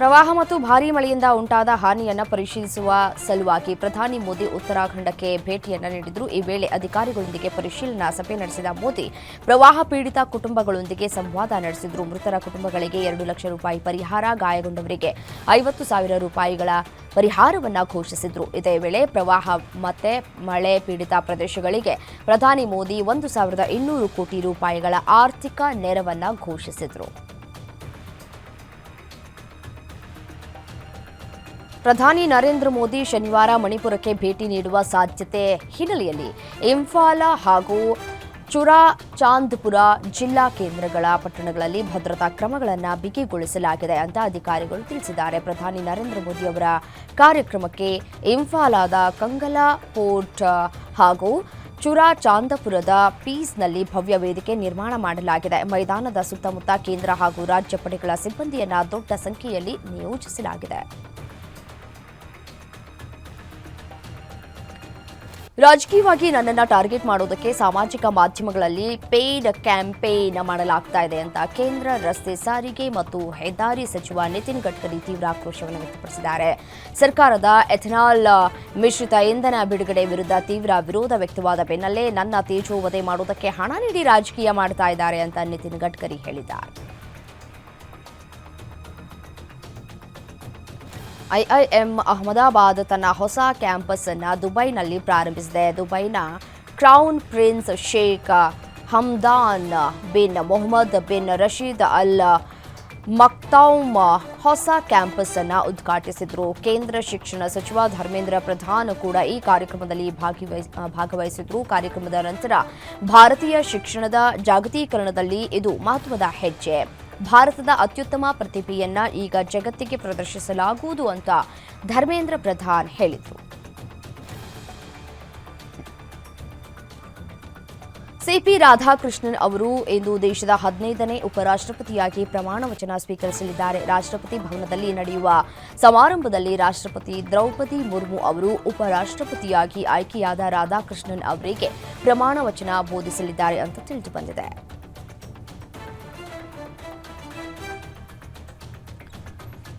ಪ್ರವಾಹ ಮತ್ತು ಭಾರೀ ಮಳೆಯಿಂದ ಉಂಟಾದ ಹಾನಿಯನ್ನು ಪರಿಶೀಲಿಸುವ ಸಲುವಾಗಿ ಪ್ರಧಾನಿ ಮೋದಿ ಉತ್ತರಾಖಂಡಕ್ಕೆ ಭೇಟಿಯನ್ನು ನೀಡಿದ್ರು. ಈ ವೇಳೆ ಅಧಿಕಾರಿಗಳೊಂದಿಗೆ ಪರಿಶೀಲನಾ ಸಭೆ ನಡೆಸಿದ ಮೋದಿ, ಪ್ರವಾಹ ಪೀಡಿತ ಕುಟುಂಬಗಳೊಂದಿಗೆ ಸಂವಾದ ನಡೆಸಿದ್ರು. ಮೃತರ ಕುಟುಂಬಗಳಿಗೆ ಎರಡು ಲಕ್ಷ ರೂಪಾಯಿ ಪರಿಹಾರ ಗಾಯಗೊಂಡವರಿಗೆ ಐವತ್ತು ಸಾವಿರ ರೂಪಾಯಿಗಳ ಪರಿಹಾರವನ್ನು ಘೋಷಿಸಿದ್ರು. ಇದೇ ವೇಳೆ ಪ್ರವಾಹ ಮತ್ತೆ ಮಳೆ ಪೀಡಿತ ಪ್ರದೇಶಗಳಿಗೆ ಪ್ರಧಾನಿ ಮೋದಿ ಒಂದು ಸಾವಿರದ ಇನ್ನೂರು ಕೋಟಿ ರೂಪಾಯಿಗಳ ಆರ್ಥಿಕ ನೆರವನ್ನು ಘೋಷಿಸಿದ್ರು. ಪ್ರಧಾನಿ ನರೇಂದ್ರ ಮೋದಿ ಶನಿವಾರ ಮಣಿಪುರಕ್ಕೆ ಭೇಟಿ ನೀಡುವ ಸಾಧ್ಯತೆ ಹಿನ್ನೆಲೆಯಲ್ಲಿ ಇಂಫಾಲ ಹಾಗೂ ಚುರಾ ಚಾಂದ್ಪುರ ಜಿಲ್ಲಾ ಕೇಂದ್ರಗಳ ಪಟ್ಟಣಗಳಲ್ಲಿ ಭದ್ರತಾ ಕ್ರಮಗಳನ್ನು ಬಿಗಿಗೊಳಿಸಲಾಗಿದೆ ಅಂತ ಅಧಿಕಾರಿಗಳು ತಿಳಿಸಿದ್ದಾರೆ. ಪ್ರಧಾನಿ ನರೇಂದ್ರ ಮೋದಿ ಅವರ ಕಾರ್ಯಕ್ರಮಕ್ಕೆ ಇಂಫಾಲಾದ ಕಂಗಲಾ ಪೋರ್ಟ್ ಹಾಗೂ ಚುರಾ ಚಾಂದಪುರದ ಪೀಸ್ನಲ್ಲಿ ಭವ್ಯ ವೇದಿಕೆ ನಿರ್ಮಾಣ ಮಾಡಲಾಗಿದೆ. ಮೈದಾನದ ಸುತ್ತಮುತ್ತ ಕೇಂದ್ರ ಹಾಗೂ ರಾಜ್ಯ ಪಡೆಗಳ ಸಿಬ್ಬಂದಿಯನ್ನು ದೊಡ್ಡ ಸಂಖ್ಯೆಯಲ್ಲಿ ನಿಯೋಜಿಸಲಾಗಿದೆ. ರಾಜಕೀಯವಾಗಿ ನನ್ನನ್ನು ಟಾರ್ಗೆಟ್ ಮಾಡೋದಕ್ಕೆ ಸಾಮಾಜಿಕ ಮಾಧ್ಯಮಗಳಲ್ಲಿ ಪೇಯ್ಡ್ ಕ್ಯಾಂಪೇನ್ ಮಾಡಲಾಗ್ತಾ ಇದೆ ಅಂತ ಕೇಂದ್ರ ರಸ್ತೆ ಸಾರಿಗೆ ಮತ್ತು ಹೆದ್ದಾರಿ ಸಚಿವ ನಿತಿನ್ ಗಡ್ಕರಿ ತೀವ್ರ ಆಕ್ರೋಶವನ್ನು ವ್ಯಕ್ತಪಡಿಸಿದ್ದಾರೆ. ಸರ್ಕಾರದ ಎಥನಾಲ್ ಮಿಶ್ರಿತ ಇಂಧನ ಬಿಡುಗಡೆ ವಿರುದ್ಧ ತೀವ್ರ ವಿರೋಧ ವ್ಯಕ್ತವಾದ ಬೆನ್ನಲ್ಲೇ ನನ್ನ ತೇಜೋವಧೆ ಮಾಡೋದಕ್ಕೆ ಹಣ ನೀಡಿ ರಾಜಕೀಯ ಮಾಡ್ತಾ ಇದ್ದಾರೆ ಅಂತ ನಿತಿನ್ ಗಡ್ಕರಿ ಹೇಳಿದ್ದಾರೆ. ಐಐಎಂ ಅಹಮದಾಬಾದ್ ತನ್ನ ಹೊಸ ಕ್ಯಾಂಪಸ್ ಅನ್ನು ದುಬೈನಲ್ಲಿ ಪ್ರಾರಂಭಿಸಿದೆ. ದುಬೈನ crown prince Sheikh Hamdan bin Mohammed bin Rashid Al Maktoum ಹೊಸ ಕ್ಯಾಂಪಸ್ ಅನ್ನು ಉದ್ಘಾಟಿಸಿದರು. ಕೇಂದ್ರ ಶಿಕ್ಷಣ ಸಚಿವ ಧರ್ಮೇಂದ್ರ ಪ್ರಧಾನ್ ಕೂಡ ಈ ಕಾರ್ಯಕ್ರಮದಲ್ಲಿ ಭಾಗವಹಿಸ್- ಭಾಗವಹಿಸಿದ್ರು. ಕಾರ್ಯಕ್ರಮದ ನಂತರ ಭಾರತೀಯ ಶಿಕ್ಷಣದ ಜಾಗತೀಕರಣದಲ್ಲಿ ಇದು ಮಹತ್ವದ ಹೆಜ್ಜೆ. ಭಾರತದ ಅತ್ಯುತ್ತಮ ಪ್ರತಿಭೆಯನ್ನ ಈಗ ಜಗತ್ತಿಗೆ ಪ್ರದರ್ಶಿಸಲಾಗುವುದು ಅಂತ ಧರ್ಮೇಂದ್ರ ಪ್ರಧಾನ್ ಹೇಳಿದರು. ಸಿಪಿ ರಾಧಾಕೃಷ್ಣನ್ ಅವರು ಇಂದು ದೇಶದ ಹದಿನೈದನೇ ಉಪರಾಷ್ಟ್ರಪತಿಯಾಗಿ ಪ್ರಮಾಣ ವಚನ ಸ್ವೀಕರಿಸಲಿದ್ದಾರೆ. ರಾಷ್ಟ್ರಪತಿ ಭವನದಲ್ಲಿ ನಡೆಯುವ ಸಮಾರಂಭದಲ್ಲಿ ರಾಷ್ಟ್ರಪತಿ ದ್ರೌಪದಿ ಮುರ್ಮು ಅವರು ಉಪರಾಷ್ಟ್ರಪತಿಯಾಗಿ ಆಯ್ಕೆಯಾದ ರಾಧಾಕೃಷ್ಣನ್ ಅವರಿಗೆ ಪ್ರಮಾಣ ವಚನ ಬೋಧಿಸಲಿದ್ದಾರೆ ಅಂತ ತಿಳಿದು ಬಂದಿದೆ.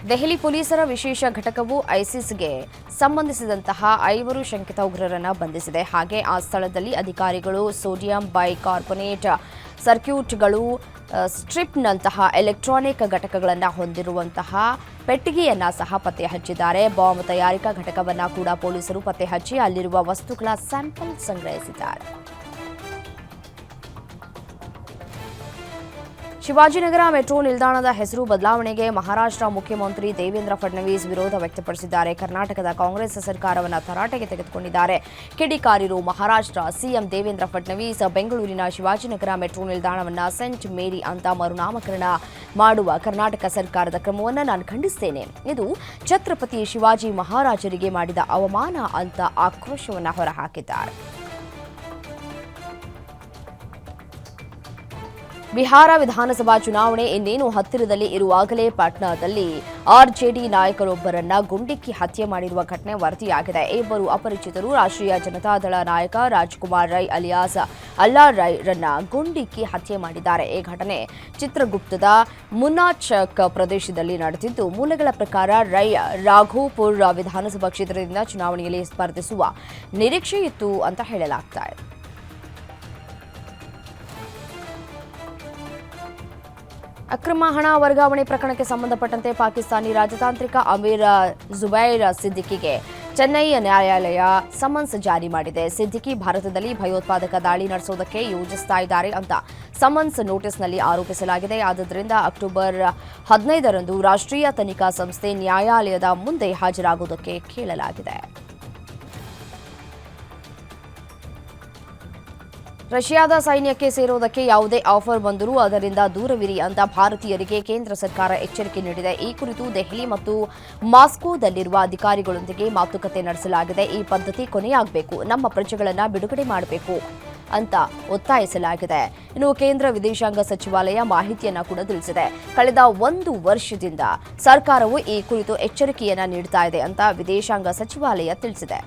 ದೆಹಲಿ ಪೊಲೀಸರ ವಿಶೇಷ ಘಟಕವು ಐಸಿಸ್ಗೆ ಸಂಬಂಧಿಸಿದಂತಹ ಐವರು ಶಂಕಿತ ಉಗ್ರರನ್ನು ಬಂಧಿಸಿದೆ. ಹಾಗೆ ಆ ಸ್ಥಳದಲ್ಲಿ ಅಧಿಕಾರಿಗಳು ಸೋಡಿಯಂ ಬೈಕಾರ್ಬೊನೇಟ್ ಸರ್ಕ್ಯೂಟ್ಗಳು ಸ್ಟ್ರಿಪ್ನಂತಹ ಎಲೆಕ್ಟ್ರಾನಿಕ್ ಘಟಕಗಳನ್ನು ಹೊಂದಿರುವಂತಹ ಪೆಟ್ಟಿಗೆಯನ್ನು ಸಹ ಪತ್ತೆ ಹಚ್ಚಿದ್ದಾರೆ. ಬಾಂಬ್ ತಯಾರಿಕಾ ಘಟಕವನ್ನು ಕೂಡ ಪೊಲೀಸರು ಪತ್ತೆ ಹಚ್ಚಿ ಅಲ್ಲಿರುವ ವಸ್ತುಗಳ ಸ್ಯಾಂಪಲ್ ಸಂಗ್ರಹಿಸಿದ್ದಾರೆ. ಶಿವಾಜಿನಗರ ಮೆಟ್ರೋ ನಿಲ್ದಾಣದ ಹೆಸರು ಬದಲಾವಣೆಗೆ ಮಹಾರಾಷ್ಟ್ರ ಮುಖ್ಯಮಂತ್ರಿ ದೇವೇಂದ್ರ ಫಡ್ನವೀಸ್ ವಿರೋಧ ವ್ಯಕ್ತಪಡಿಸಿದ್ದಾರೆ. ಕರ್ನಾಟಕದ ಕಾಂಗ್ರೆಸ್ ಸರ್ಕಾರವನ್ನು ತರಾಟೆಗೆ ತೆಗೆದುಕೊಂಡಿದ್ದಾರೆ. ಕಿಡಿಕಾರಿರು ಮಹಾರಾಷ್ಟ್ರ ಸಿಎಂ ದೇವೇಂದ್ರ ಫಡ್ನವೀಸ್ ಬೆಂಗಳೂರಿನ ಶಿವಾಜಿನಗರ ಮೆಟ್ರೋ ನಿಲ್ದಾಣವನ್ನು ಸೆಂಟ್ ಮೇರಿ ಅಂತ ಮರುನಾಮಕರಣ ಮಾಡುವ ಕರ್ನಾಟಕ ಸರ್ಕಾರದ ಕ್ರಮವನ್ನು ನಾನು ಖಂಡಿಸ್ತೇನೆ. ಇದು ಛತ್ರಪತಿ ಶಿವಾಜಿ ಮಹಾರಾಜರಿಗೆ ಮಾಡಿದ ಅವಮಾನ ಅಂತ ಆಕ್ರೋಶವನ್ನು ಹೊರಹಾಕಿದ್ದಾರೆ. ಬಿಹಾರ ವಿಧಾನಸಭಾ ಚುನಾವಣೆ ಇನ್ನೇನು ಹತ್ತಿರದಲ್ಲಿ ಇರುವಾಗಲೇ ಪಾಟ್ನಾದಲ್ಲಿ ಆರ್ಜೆಡಿ ನಾಯಕರೊಬ್ಬರನ್ನ ಗುಂಡಿಕ್ಕಿ ಹತ್ಯೆ ಮಾಡಿರುವ ಘಟನೆ ವರದಿಯಾಗಿದೆ. ಇಬ್ಬರು ಅಪರಿಚಿತರು ರಾಷ್ಟ್ರೀಯ ಜನತಾದಳ ನಾಯಕ ರಾಜ್ಕುಮಾರ್ ರೈ ಅಲಿಯಾಸ್ ಅಲ್ಲಾ ರೈ ರನ್ನ ಗುಂಡಿಕ್ಕಿ ಹತ್ಯೆ ಮಾಡಿದ್ದಾರೆ. ಈ ಘಟನೆ ಚಿತ್ರಗುಪ್ತದ ಮುನಾಚಕ್ ಪ್ರದೇಶದಲ್ಲಿ ನಡೆದಿದ್ದು, ಮೂಲಗಳ ಪ್ರಕಾರ ರೈ ರಾಘೋಪುರ್ ವಿಧಾನಸಭಾ ಕ್ಷೇತ್ರದಿಂದ ಚುನಾವಣೆಯಲ್ಲಿ ಸ್ಪರ್ಧಿಸುವ ನಿರೀಕ್ಷೆ ಇತ್ತು ಅಂತ ಹೇಳಲಾಗ್ತಾ ಇದೆ. ಅಕ್ರಮ ಹಣ ವರ್ಗಾವಣೆ ಪ್ರಕರಣಕ್ಕೆ ಸಂಬಂಧಪಟ್ಟಂತೆ ಪಾಕಿಸ್ತಾನಿ ರಾಜತಾಂತ್ರಿಕ ಅಮೀರ್ ಜುಬೈರ್ ಸಿದ್ದಿಕಿಗೆ ಚೆನ್ನೈ ನ್ಯಾಯಾಲಯ ಸಮನ್ಸ್ ಜಾರಿ ಮಾಡಿದೆ. ಸಿದ್ದಿಕಿ ಭಾರತದಲ್ಲಿ ಭಯೋತ್ಪಾದಕ ದಾಳಿ ನಡೆಸೋದಕ್ಕೆ ಯೋಜಿಸ್ತಾ ಇದ್ದಾರೆ ಅಂತ ಸಮನ್ಸ್ ನೋಟಿಸ್ನಲ್ಲಿ ಆರೋಪಿಸಲಾಗಿದೆ. ಆದ್ದರಿಂದ ಅಕ್ಟೋಬರ್ ಹದಿನೈದರಂದು ರಾಷ್ಟ್ರೀಯ ತನಿಖಾ ಸಂಸ್ಥೆ ನ್ಯಾಯಾಲಯದ ಮುಂದೆ ಹಾಜರಾಗುವುದಕ್ಕೆ ಕೇಳಲಾಗಿದೆ. ರಷ್ಯಾದ ಸೈನ್ಯಕ್ಕೆ ಸೇರುವುದಕ್ಕೆ ಯಾವುದೇ ಆಫರ್ ಬಂದರೂ ಅದರಿಂದ ದೂರವಿರಿ ಅಂತ ಭಾರತೀಯರಿಗೆ ಕೇಂದ್ರ ಸರ್ಕಾರ ಎಚ್ಚರಿಕೆ ನೀಡಿದೆ. ಈ ಕುರಿತು ದೆಹಲಿ ಮತ್ತು ಮಾಸ್ಕೋದಲ್ಲಿರುವ ಅಧಿಕಾರಿಗಳೊಂದಿಗೆ ಮಾತುಕತೆ ನಡೆಸಲಾಗಿದೆ. ಈ ಪದ್ಧತಿ ಕೊನೆಯಾಗಬೇಕು. ನಮ್ಮ ಪ್ರಜೆಗಳನ್ನು ಬಿಡುಗಡೆ ಮಾಡಬೇಕು ಅಂತ ಒತ್ತಾಯಿಸಲಾಗಿದೆ. ಇನ್ನು ಕೇಂದ್ರ ವಿದೇಶಾಂಗ ಸಚಿವಾಲಯ ಮಾಹಿತಿಯನ್ನ ಕೂಡ ತಿಳಿಸಿದೆ. ಕಳೆದ ಒಂದು ವರ್ಷದಿಂದ ಸರ್ಕಾರವು ಈ ಕುರಿತು ಎಚ್ಚರಿಕೆಯನ್ನ ನೀಡ್ತಾ ಇದೆ ಅಂತ ವಿದೇಶಾಂಗ ಸಚಿವಾಲಯ ತಿಳಿಸಿದೆ.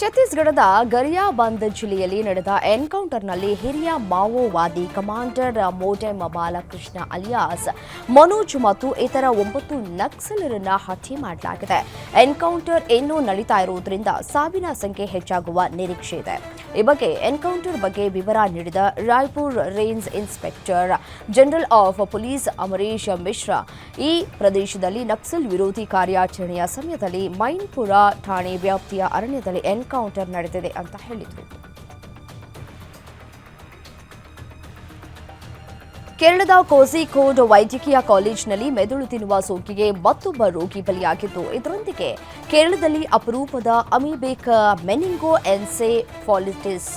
ಛತ್ತೀಸ್ಗಢದ ಗರಿಯಾಬಂದ್ ಜಿಲ್ಲೆಯಲ್ಲಿ ನಡೆದ ಎನ್ಕೌಂಟರ್ನಲ್ಲಿ ಹಿರಿಯ ಮಾವೋವಾದಿ ಕಮಾಂಡರ್ ಮೋಟೆಮ್ ಬಾಲಕೃಷ್ಣ ಅಲಿಯಾಸ್, ಮನೋಜ್ ಮತ್ತು ಇತರ ಒಂಬತ್ತು ನಕ್ಸಲರನ್ನ ಹತ್ಯೆ ಮಾಡಲಾಗಿದೆ. ಎನ್ಕೌಂಟರ್ ಇನ್ನೂ ನಡೀತಾ ಇರುವುದರಿಂದ ಸಾವಿನ ಸಂಖ್ಯೆ ಹೆಚ್ಚಾಗುವ ನಿರೀಕ್ಷೆ ಇದೆ. ಈ ಬಗ್ಗೆ ಎನ್ಕೌಂಟರ್ ಬಗ್ಗೆ ವಿವರ ನೀಡಿದ Raipur range inspector general of police Amaresh Mishra, ಈ ಪ್ರದೇಶದಲ್ಲಿ ನಕ್ಸಲ್ ವಿರೋಧಿ ಕಾರ್ಯಾಚರಣೆಯ ಸಮಯದಲ್ಲಿ ಮೈನ್ಪುರ ಠಾಣೆ ವ್ಯಾಪ್ತಿಯ ಅರಣ್ಯದಲ್ಲಿ ಎನ್ಕೌಂಟರ್ ನಡೆದಿದೆ ಅಂತ ಹೇಳಿದರು. ಕೇರಳದ ಕೋಝಿಕೋಡ್ ವೈದ್ಯಕೀಯ ಕಾಲೇಜಿನಲ್ಲಿ ಮೆದುಳು ತಿನ್ನುವ ಸೋಂಕಿಗೆ ಮತ್ತೊಬ್ಬ ರೋಗಿ ಬಲಿಯಾಗಿದ್ದು, ಇದರೊಂದಿಗೆ ಕೇರಳದಲ್ಲಿ ಅಪರೂಪದ ಅಮಿಬೇಕ್ ಮೆನಿಂಗೋ ಎನ್ಸೆಫಾಲಿಟಿಸ್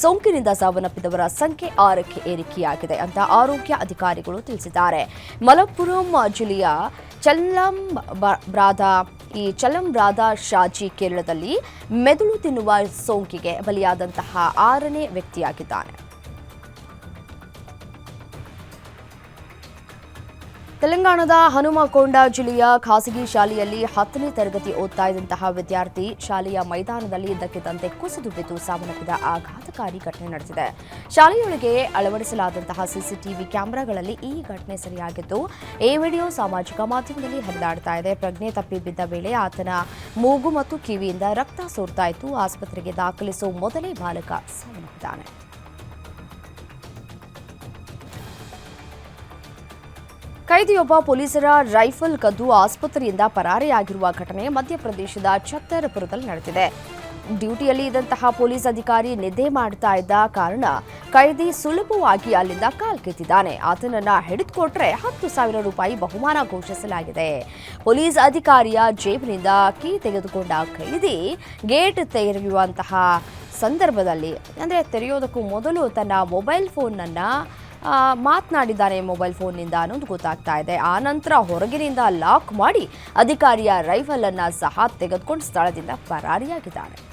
ಸೋಂಕಿನಿಂದ ಸಾವನ್ನಪ್ಪಿದವರ ಸಂಖ್ಯೆ ಆರಕ್ಕೆ ಏರಿಕೆಯಾಗಿದೆ ಅಂತ ಆರೋಗ್ಯ ಅಧಿಕಾರಿಗಳು ತಿಳಿಸಿದ್ದಾರೆ. ಮಲಪ್ಪುರಂ ಜಿಲ್ಲೆಯ ಚಲ್ಲಂ ಬ್ರಾದ, ಈ ಚಲಂಬ್ರಾದ ಶಾಜಿ ಕೇರಳದಲ್ಲಿ ಮೆದುಳು ತಿನ್ನುವ ಸೋಂಕಿಗೆ ಬಲಿಯಾದಂತಹ ಆರನೇ ವ್ಯಕ್ತಿಯಾಗಿದ್ದಾನೆ. ತೆಲಂಗಾಣದ ಹನುಮಕೊಂಡ ಜಿಲ್ಲೆಯ ಖಾಸಗಿ ಶಾಲೆಯಲ್ಲಿ ಹತ್ತನೇ ತರಗತಿ ಓದ್ತಾ ಇದ್ದಂತಹ ವಿದ್ಯಾರ್ಥಿ ಶಾಲೆಯ ಮೈದಾನದಲ್ಲಿ ಇದ್ದಕ್ಕಿದ್ದಂತೆ ಕುಸಿದು ಬಿದ್ದು ಸಾವನ್ನಪ್ಪಿದ ಆಘಾತಕಾರಿ ಘಟನೆ ನಡೆದಿದೆ. ಶಾಲೆಯೊಳಗೆ ಅಳವಡಿಸಲಾದಂತಹ ಸಿಸಿಟಿವಿ ಕ್ಯಾಮೆರಾಗಳಲ್ಲಿ ಈ ಘಟನೆ ಸರಿಯಾಗಿದ್ದು, ಈ ವಿಡಿಯೋ ಸಾಮಾಜಿಕ ಮಾಧ್ಯಮದಲ್ಲಿ ಹರಿದಾಡ್ತಾ ಇದೆ. ಪ್ರಜ್ಞೆ ತಪ್ಪಿ ಬಿದ್ದ ವೇಳೆ ಆತನ ಮೂಗು ಮತ್ತು ಕಿವಿಯಿಂದ ರಕ್ತ ಸೋರ್ತಾ ಆಸ್ಪತ್ರೆಗೆ ದಾಖಲಿಸುವ ಮೊದಲೇ ಬಾಲಕ ಸಾವನ್ನಪ್ಪಿದ್ದಾನೆ. ಕೈದಿಯೊಬ್ಬ ಪೊಲೀಸರ ರೈಫಲ್ ಕದ್ದು ಆಸ್ಪತ್ರೆಯಿಂದ ಪರಾರಿಯಾಗಿರುವ ಘಟನೆ ಮಧ್ಯಪ್ರದೇಶದ ಛತ್ತರ್ಪುರದಲ್ಲಿ ನಡೆದಿದೆ. ಡ್ಯೂಟಿಯಲ್ಲಿ ಇದ್ದಂತಹ ಪೊಲೀಸ್ ಅಧಿಕಾರಿ ನಿದ್ದೆ ಮಾಡ್ತಾ ಇದ್ದ ಕಾರಣ ಕೈದಿ ಸುಲಭವಾಗಿ ಅಲ್ಲಿಂದ ಕಾಲ್ಕಿತ್ತಿದ್ದಾನೆ ಆತನನ್ನ ಹಿಡಿದುಕೊಟ್ರೆ ಹತ್ತು ಸಾವಿರ ರೂಪಾಯಿ ಬಹುಮಾನ ಘೋಷಿಸಲಾಗಿದೆ. ಪೊಲೀಸ್ ಅಧಿಕಾರಿಯ ಜೇಬಿನಿಂದ ಕೀ ತೆಗೆದುಕೊಂಡ ಕೈದಿ ಗೇಟ್ ತೆರೆಯುವಂತಹ ಸಂದರ್ಭದಲ್ಲಿ, ಅಂದರೆ ತೆರೆಯೋದಕ್ಕೂ ಮೊದಲು ತನ್ನ ಮೊಬೈಲ್ ಫೋನ್ನನ್ನು ಮಾತನಾಡಿದ್ದಾನೆ ಮೊಬೈಲ್ ಫೋನ್ನಿಂದ ಅನ್ನೋದು ಗೊತ್ತಾಗ್ತಾ ಇದೆ. ಆ ನಂತರ ಹೊರಗಿನಿಂದ ಲಾಕ್ ಮಾಡಿ ಅಧಿಕಾರಿಯ ರೈಫಲ್ ಅನ್ನ ಸಹ ತೆಗೆದುಕೊಂಡು ಸ್ಥಳದಿಂದ ಪರಾರಿಯಾಗಿದ್ದಾನೆ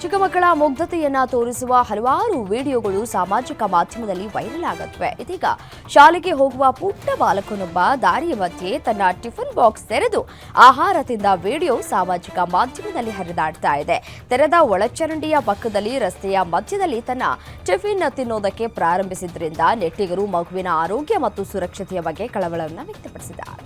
ಚಿಕ್ಕ ಮಕ್ಕಳ ಮುಗ್ಧತೆಯನ್ನ ತೋರಿಸುವ ಹಲವಾರು ವಿಡಿಯೋಗಳು ಸಾಮಾಜಿಕ ಮಾಧ್ಯಮದಲ್ಲಿ ವೈರಲ್ ಆಗುತ್ತವೆ ಇದೀಗ ಶಾಲೆಗೆ ಹೋಗುವ ಪುಟ್ಟ ಬಾಲಕನೊಬ್ಬ ದಾರಿಯ ಮಧ್ಯೆ ತನ್ನ ಟಿಫನ್ ಬಾಕ್ಸ್ ತೆರೆದು ಆಹಾರ ತಿಂದ ವಿಡಿಯೋ ಸಾಮಾಜಿಕ ಮಾಧ್ಯಮದಲ್ಲಿ ಹರಿದಾಡ್ತಾ ಇದೆ. ತೆರೆದ ಒಳಚರಂಡಿಯ ಪಕ್ಕದಲ್ಲಿ ರಸ್ತೆಯ ಮಧ್ಯದಲ್ಲಿ ತನ್ನ ಟಿಫಿನ್ ತಿನ್ನೋದಕ್ಕೆ ಪ್ರಾರಂಭಿಸಿದ್ರಿಂದ ನೆಟ್ಟಿಗರು ಮಗುವಿನ ಆರೋಗ್ಯ ಮತ್ತು ಸುರಕ್ಷತೆಯ ಬಗ್ಗೆ ಕಳವಳವನ್ನು ವ್ಯಕ್ತಪಡಿಸಿದ್ದಾರೆ.